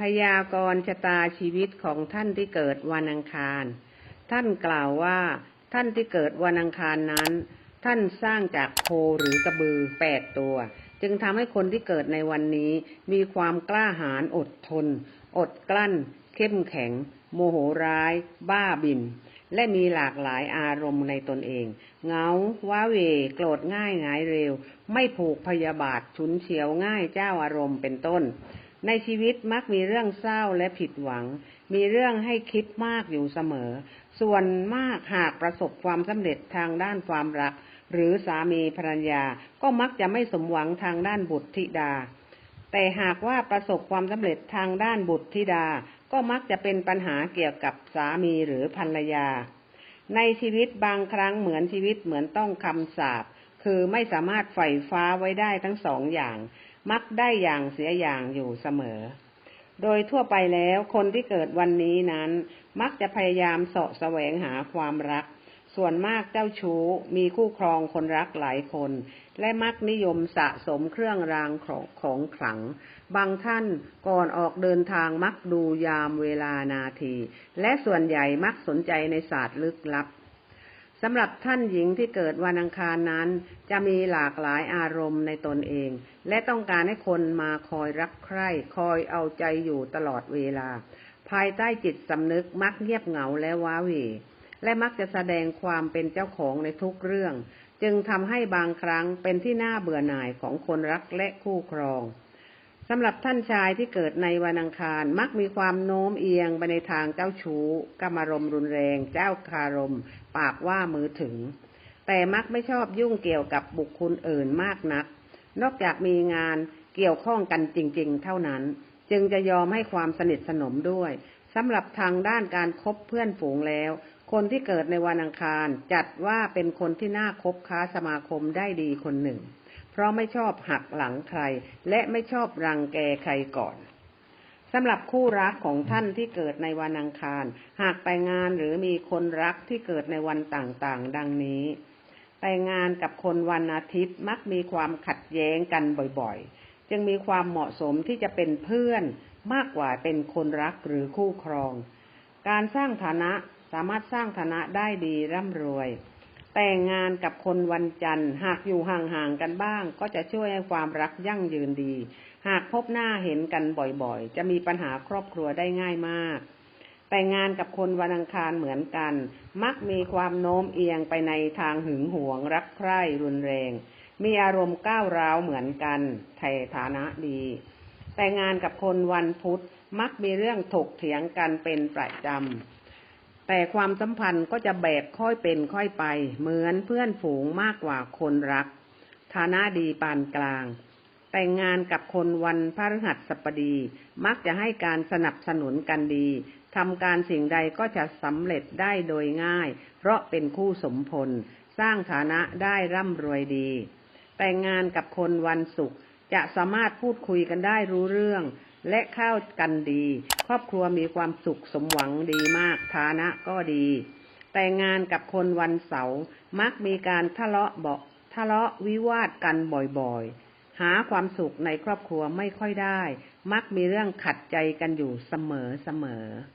พยากรณ์ชะตาชีวิตของท่านที่เกิดวันอังคาร ท่านกล่าวว่า ท่านที่เกิดวันอังคารนั้น ท่านสร้างจากโคหรือกระบือแปดตัว จึงทำให้คนที่เกิดในวันนี้มีความกล้าหาญอดทน อดกลั้น เข้มแข็ง โมโหร้าย บ้าบินและมีหลากหลายอารมณ์ในตนเองเหงา ว้าเว โกรธง่ายหงายเร็ว ไม่ผูกพยาบาท ฉุนเฉียวง่ายเจ้าอารมณ์เป็นต้น ในชีวิตมักมีเรื่องเศร้าและผิดหวัง มีเรื่องให้คิดมากอยู่เสมอ ส่วนมากหากประสบความสำเร็จทางด้านความรัก หรือสามีภรรยาก็มักจะไม่สมหวังทางด้านบุตรธิดา แต่หากว่าประสบความสำเร็จทางด้านบุตรธิดา ก็มักจะเป็นปัญหาเกี่ยวกับสามีหรือภรรยา ในชีวิตบางครั้งเหมือนชีวิตเหมือนต้องคำสาป คือไม่สามารถไฝ่ฟ้าไว้ได้ทั้งสองอย่าง มักได้อย่างเสียอย่างอยู่เสมอ โดยทั่วไปแล้วคนที่เกิดวันนี้นั้น มักจะพยายามเสาะแสวงหาความรัก ส่วนมากเจ้าชู้มีคู่ครองคนรักหลายคน และมักนิยมสะสมเครื่องรางของของขลัง บางท่านก่อนออกเดินทางมักดูยามเวลานาที และส่วนใหญ่มักสนใจในศาสตร์ลึกลับ สำหรับท่านหญิงที่เกิดวันอังคารนั้น จะมีหลากหลายอารมณ์ในตนเอง และต้องการให้คนมาคอยรักใคร่คอยเอาใจอยู่ตลอดเวลา ภายใต้จิตสำนึกมักเงียบเหงาและว้าเหวและมักจะแสดงความเป็นเจ้าของในทุกเรื่อง จึงทำให้บางครั้งเป็นที่น่าเบื่อหน่ายของคนรักและคู่ครอง สำหรับท่านชายที่เกิดในวันอังคาร มักมีความโน้มเอียงไปในทางเจ้าชู้กามารมณ์รุนแรง เจ้าคารม ปากว่ามือถึง แต่มักไม่ชอบยุ่งเกี่ยวกับบุคคลอื่นมากนัก นอกจากมีงานเกี่ยวข้องกันจริง ๆ เท่านั้น จึงจะยอมให้ความสนิทสนมด้วยสำหรับทางด้านการคบเพื่อนฝูงแล้ว คนที่เกิดในวันอังคารจัดว่าเป็นคนที่น่าคบค้าสมาคมได้ดีคนหนึ่ง ราะไม่ชอบหักหลังใคร และไม่ชอบรังแกใครก่อนสำหรับคู่รักของท่านที่เกิดในวันอังคาร หากแต่งงานหรือมีคนรักที่เกิดในวันต่างๆ ดังนี้ แต่งงานกับคนวันอาทิตย์มักมีความขัดแย้งกันบ่อยๆ จึงมีความเหมาะสมที่จะเป็นเพื่อนมากกว่าเป็นคนรักหรือคู่ครอง การสร้างฐานะสามารถสร้างฐานะได้ดีร่ำรวย แต่งงานกับคนวันจันทร์ หากอยู่ห่างๆกันบ้าง ก็จะช่วยให้ความรักยั่งยืนดี หากพบหน้าเห็นกันบ่อยๆ จะมีปัญหาครอบครัวได้ง่ายมาก แต่งงานกับคนวันอังคารเหมือนกัน มักมีความโน้มเอียงไปในทางหึงหวง รักใคร่รุนแรง มีอารมณ์ก้าวร้าวเหมือนกันไทฐานะดี แต่งงานกับคนวันพุธมักมีเรื่องถกเถียงกันเป็นประจำ แต่ความสัมพันธ์ก็จะแบบค่อยเป็นค่อยไป เหมือนเพื่อนฝูงมากกว่าคนรัก ฐานะดีปานกลาง แต่งงานกับคนวันพฤหัสบดี มักจะให้การสนับสนุนกันดีทำการสิ่งใดก็จะสำเร็จได้โดยง่าย เพราะเป็นคู่สมพล สร้างฐานะได้ร่ำรวยดี แต่งงานกับคนวันศุกร์จะสามารถพูดคุยกันได้รู้เรื่อง และเข้ากันดี ครอบครัวมีความสุขสมหวังดีมากฐานะก็ดี แต่งานกับคนวันเสาร์มักมีการทะเลาะเบาทะเลาะวิวาทกันบ่อยๆ หาความสุขในครอบครัวไม่ค่อยได้ มักมีเรื่องขัดใจกันอยู่เสมอเสมอ